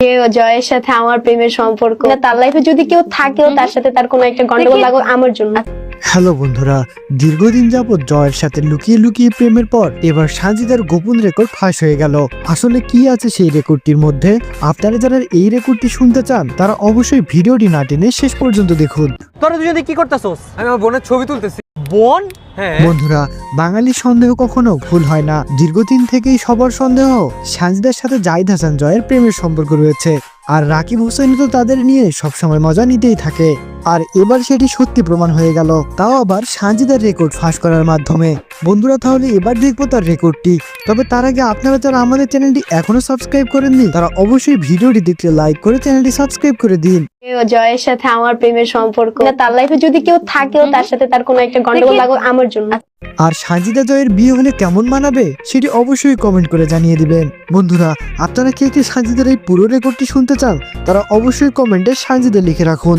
যে জয়ের সাথে আমার প্রেমের সম্পর্ক তার লাইফে যদি কেউ থাকেও তার সাথে তার কোনো একটা গন্ডগোল লাগো আমার জন্য। হ্যালো বন্ধুরা দীর্ঘদিন যাবৎ জয়ের সাথে লুকিয়ে লুকিয়ে প্রেমের পর এবার সাজিদার গোপন রেকর্ড ফাঁস হয়ে গেল। আসলে কি আছে সেই রেকর্ডটির মধ্যে? আপনারা যারা এই রেকর্ডটি শুনতে চান তারা অবশ্যই ভিডিওটি না টেনে শেষ পর্যন্ত দেখুন। তোরা দুজনে কি করতেছস? আমি আমার বোনের ছবি তুলতেছি। বোন? বন্ধুরা বাঙালি সন্দেহ কখনো ভুল হয় না। দীর্ঘদিন থেকেই সবার সন্দেহ। সানজিদার সাথে জাহিদ হাসান জয়ের প্রেমের সম্পর্ক রয়েছে। আর রাকিব হোসেন তো তাদের নিয়ে সবসময় মজা নিতেই থাকে। আর এবার সেটি সত্যি প্রমাণ হয়ে গেল। তাও আবার সাজিদার রেকর্ড ফাঁস করার মাধ্যমে। বন্ধুরা তাহলে এবার দেখব তার রেকর্ডটি তবে তার আগে আপনারা যারা আমাদের চ্যানেলটি এখনও সাবস্ক্রাইব করেননি তারা অবশ্যই ভিডিওটি দেখতে লাইক করে চ্যানেলটি সাবস্ক্রাইব করে দিন। জয়ের সাথে আমার প্রেমের সম্পর্ক। তার লাইফে যদি কেউ থাকেও তার সাথে তার কোনো একটা গন্ডগোল লাগো আমার জন্য। আর সাজিদা জয়ের বিয়ে হলে কেমন মানাবে সেটি অবশ্যই কমেন্ট করে জানিয়ে দিবেন। বন্ধুরা আপনারা কে কে সাজিদার এই পুরো রেকর্ডটি শুনতে চান তারা অবশ্যই কমেন্টে সাজিদা লিখে রাখুন।